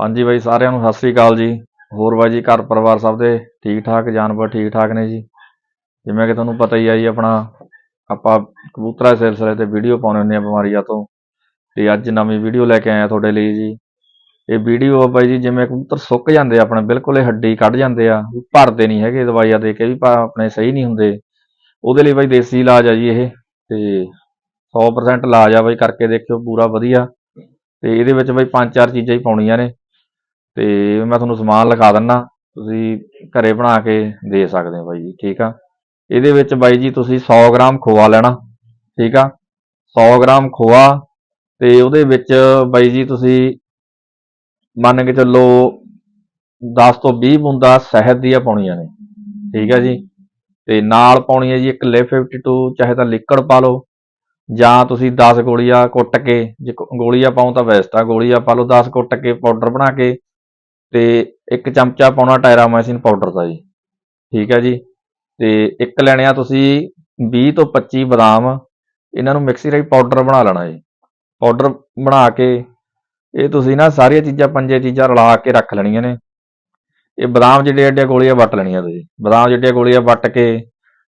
ਹਾਂਜੀ ਬਾਈ, ਸਾਰਿਆਂ ਨੂੰ ਸਤਿ ਸ੍ਰੀ ਅਕਾਲ ਜੀ। ਹੋਰ ਬਾਈ ਜੀ, ਘਰ ਪਰਿਵਾਰ ਸਭ ਦੇ ਠੀਕ ਠਾਕ ਜਾਨਵਰ ਠੀਕ ਠਾਕ ਨੇ ਜੀ? ਜਿਵੇਂ ਕਿ ਤੁਹਾਨੂੰ ਪਤਾ ਹੀ ਆ ਜੀ, ਆਪਣਾ ਆਪਾਂ ਕਬੂਤਰਾਂ ਦੇ ਸਿਲਸਿਲੇ ਤੇ ਵੀਡੀਓ ਪਾਉਣੇ ਹੁੰਦੇ ਆ ਬਿਮਾਰੀਆਂ ਤੋਂ। ਤੇ ਅੱਜ ਨਵੀਂ ਵੀਡੀਓ ਲੈ ਕੇ ਆਇਆ ਤੁਹਾਡੇ ਲਈ ਜੀ। ਇਹ ਵੀਡੀਓ ਆ ਬਾਈ ਜੀ, ਜਿਵੇਂ ਕਬੂਤਰ ਸੁੱਕ ਜਾਂਦੇ ਆ, ਆਪਣੇ ਬਿਲਕੁਲ ਇਹ ਹੱਡੀ ਕੱਢ ਜਾਂਦੇ ਆ, ਵੀ ਭਰਦੇ ਨਹੀਂ ਹੈਗੇ ਦਵਾਈਆਂ ਦੇ ਕੇ, ਵੀ ਭਾ- ਆਪਣੇ ਸਹੀ ਨਹੀਂ ਹੁੰਦੇ। ਉਹਦੇ ਲਈ ਬਾਈ ਦੇਸੀ ਇਲਾਜ ਆ ਜੀ ਇਹ, ਤੇ 100% ਇਲਾਜ ਆ ਬਾਈ, ਕਰਕੇ ਦੇਖਿਓ ਪੂਰਾ ਵਧੀਆ। ਤੇ ਇਹਦੇ ਵਿੱਚ ਬਾਈ ਪੰਜ ਚਾਰ ਚੀਜ਼ਾਂ ਹੀ ਪਾਉਣੀਆਂ ਨੇ। ਤੇ ਮੈਂ ਤੁਹਾਨੂੰ ਸਮਾਨ ਲਿਖਾ ਦਿੰਨਾ, ਤੁਸੀਂ ਘਰੇ ਬਣਾ ਕੇ ਦੇ ਸਕਦੇ ਹੋ ਬਾਈ ਜੀ, ਠੀਕ ਆ? ਇਹਦੇ ਵਿੱਚ ਬਾਈ ਜੀ ਤੁਸੀਂ 100 ਗ੍ਰਾਮ ਖੋਆ ਲੈਣਾ, ਠੀਕ ਆ? 100 ਗ੍ਰਾਮ ਖੋਆ ਤੇ ਉਹਦੇ ਵਿੱਚ ਬਾਈ ਜੀ ਤੁਸੀਂ ਮੰਨ ਕੇ ਚੱਲੋ 10 ਤੋਂ 20 ਬੂੰਦਾਂ ਸ਼ਹਿਦ ਦੀਆਂ ਪਾਉਣੀਆਂ ਨੇ, ਠੀਕ ਆ ਜੀ? ਤੇ ਨਾਲ ਪਾਉਣੀ ਹੈ ਜੀ ਇੱਕ ਲਿਫ 52 ਚਾਹੇ ਤਾਂ ਲਿਕੜ ਪਾ ਲਓ, ਜਾਂ ਤੁਸੀਂ 10 ਗੋਲੀਆਂ ਕੁੱਟ ਕੇ, ਜੇ ਗੋਲੀਆਂ ਪਾਉ ਤਾਂ ਬੈਸਟ ਆ, ਗੋਲੀਆਂ ਪਾ ਲਓ 10 ਕੁੱਟ ਕੇ ਪਾਊਡਰ ਬਣਾ ਕੇ ਤੇ ਇੱਕ ਚਮਚਾ ਪਾਉਣਾ ਟਾਇਰਾਮਾਈਸਿਨ ਪਾਊਡਰ ਦਾ ਜੀ। ਠੀਕ ਹੈ ਜੀ। ਤੇ ਇੱਕ ਲੈਣੇ ਆ ਤੁਸੀਂ 20 ਤੋਂ 25 ਬਦਾਮ। ਇਹਨਾਂ ਨੂੰ ਮਿਕਸੀ ਰਾਹੀਂ ਪਾਊਡਰ ਬਣਾ ਲੈਣਾ ਜੀ। ਪਾਊਡਰ ਬਣਾ ਕੇ ਇਹ ਤੁਸੀਂ ਨਾ ਸਾਰੀਆਂ ਚੀਜ਼ਾਂ, ਪੰਜੇ ਚੀਜ਼ਾਂ ਰਲਾ ਕੇ ਰੱਖ ਲੈਣੀਆਂ ਨੇ। ਇਹ ਬਦਾਮ ਜਿਹੜੀਆਂ ਜਿਹੜੀਆਂ ਗੋਲੀਆਂ ਵੱਟ ਲੈਣੀਆਂ ਤੁਸੀਂ ਬਦਾਮ ਜਿਹੜੀਆਂ ਗੋਲੀਆਂ ਵੱਟ ਕੇ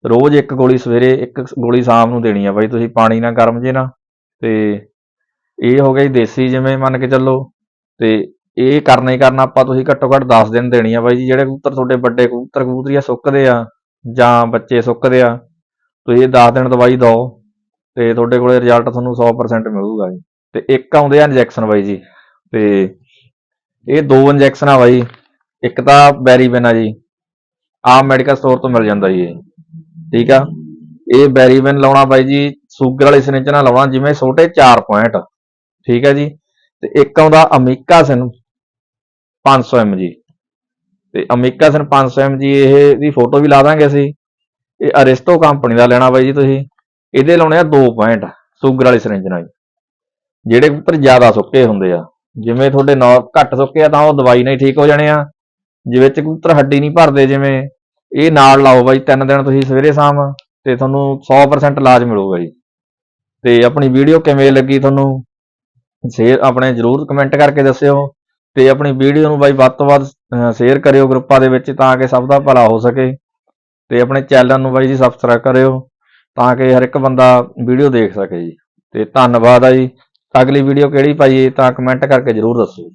ਰੋਜ਼ ਇੱਕ ਗੋਲੀ ਸਵੇਰੇ, ਇੱਕ ਗੋਲੀ ਸ਼ਾਮ ਨੂੰ ਦੇਣੀ ਆ ਬਾਈ। ਤੁਸੀਂ ਪਾਣੀ ਨਾਲ ਗਰਮ ਜੇ ਨਾ। ਤੇ ਇਹ ਹੋ ਗਿਆ ਜੀ ਦੇਸੀ ਜਿਵੇਂ ਮੰਨ ਕੇ ਚੱਲੋ। ਤੇ ਇਹ ਕਰਨਾ ਹੀ ਕਰਨਾ, ਆਪਾਂ ਤੁਸੀਂ ਘੱਟੋ ਘੱਟ 10 ਦਿਨ ਦੇਣੀ ਆ ਬਾਈ ਜੀ, ਜਿਹੜੇ ਕਬੂਤਰ ਤੁਹਾਡੇ ਵੱਡੇ ਕਬੂਤਰ ਕਬੂਤਰੀਆਂ ਸੁੱਕਦੇ ਆ ਜਾਂ ਬੱਚੇ ਸੁੱਕਦੇ ਆ, ਤੁਸੀਂ ਇਹ 10 ਦਿਨ ਦਵਾਈ ਦਿਓ ਤੇ ਤੁਹਾਡੇ ਕੋਲੇ ਰਿਜ਼ਲਟ ਤੁਹਾਨੂੰ 100% ਮਿਲੂਗਾ ਜੀ। ਤੇ ਇੱਕ ਆਉਂਦੇ ਆ ਇੰਜੈਕਸ਼ਨ ਬਾਈ ਜੀ, ਤੇ ਇਹ ਦੋ ਇੰਜੈਕਸ਼ਨ ਆ ਬਾਈ, ਇੱਕ ਤਾਂ ਬੈਰੀਬਨ ਆ ਜੀ ਆਮ ਮੈਡੀਕਲ ਸਟੋਰ ਤੋਂ ਮਿਲ ਜਾਂਦਾ ਜੀ ਇਹ, ਠੀਕ ਆ? ਇਹ ਬੈਰੀਬਨ ਲਾਉਣਾ ਬਾਈ ਜੀ, ਸ਼ੂਗਰ ਵਾਲੇ ਸਿਰਿੰਜ ਨਾਲ ਲਾਉਣਾ ਜਿਵੇਂ ਛੋਟੇ 4 ਪੁਆਇੰਟ ਠੀਕ ਆ ਜੀ? ਤੇ ਇੱਕ ਆਉਂਦਾ ਅਮੀਕਾ ਸਿਨ 500 mg ਤੇ ਅਮੀਕਾਸਿਨ 500 mg ਇਹ ਦੀ ਫੋਟੋ ਵੀ ਲਾ ਦਾਂਗੇ ਅਸੀਂ। ਇਹ ਅਰਿਸਟੋ ਕੰਪਨੀ ਦਾ ਲੈਣਾ ਬਾਈ ਜੀ ਤੁਸੀਂ। ਇਹਦੇ ਲਾਉਣੇ ਆ 2 ਪੁਆਇੰਟ, ਸ਼ੂਗਰ ਵਾਲੀ ਸਿਰਿੰਜ ਨਾਲ ਜੀ। ਜਿਹੜੇ ਕਬੂਤਰ ਜ਼ਿਆਦਾ ਸੁੱਕੇ ਹੁੰਦੇ ਆ। ਜਿਵੇਂ ਤੁਹਾਡੇ ਨੌ ਘੱਟ ਸੁੱਕੇ ਆ ਤਾਂ ਉਹ ਦਵਾਈ ਨਾਲ ਠੀਕ ਹੋ ਜਾਣੇ ਆ। ਜਿਵੇਂ ਚ ਕਬੂਤਰ ਹੱਡੀ ਨਹੀਂ ਭਰਦੇ ਜਿਵੇਂ, ਇਹ ਨਾਲ ਲਾਓ ਬਾਈ, ਤਿੰਨ ਦਿਨ ਤੁਸੀਂ ਸਵੇਰੇ ਸ਼ਾਮ ਤੇ ਤੁਹਾਨੂੰ 100% ਇਲਾਜ ਮਿਲੂਗਾ ਜੀ। ਤੇ ਆਪਣੀ ਵੀਡੀਓ ਕਿਵੇਂ ਲੱਗੀ ਤੁਹਾਨੂੰ? ਸ਼ੇਅਰ, ਆਪਣੇ ਜਰੂਰ ਕਮੈਂਟ ਕਰਕੇ ਦੱਸਿਓ। ਤੇ ਆਪਣੀ ਵੀਡੀਓ ਨੂੰ ਬਾਈ ਵੱਧ ਤੋਂ ਵੱਧ ਸ਼ੇਅਰ ਕਰਿਓ ਗਰੁੱਪਾਂ ਦੇ ਵਿੱਚ ਤਾਂ ਕਿ ਸਭ ਦਾ ਭਲਾ ਹੋ ਸਕੇ। ਤੇ ਆਪਣੇ ਚੈਨਲ ਨੂੰ ਬਾਈ ਜੀ ਸਬਸਕ੍ਰਾਈਬ ਕਰਿਓ ਤਾਂ ਕਿ ਹਰ ਇੱਕ ਬੰਦਾ ਵੀਡੀਓ ਦੇਖ ਸਕੇ ਜੀ। ਤੇ ਧੰਨਵਾਦ ਆ ਜੀ। ਅਗਲੀ ਵੀਡੀਓ ਕਿਹੜੀ ਪਾਈਏ ਤਾਂ ਕਮੈਂਟ ਕਰਕੇ ਜਰੂਰ ਦੱਸੋ।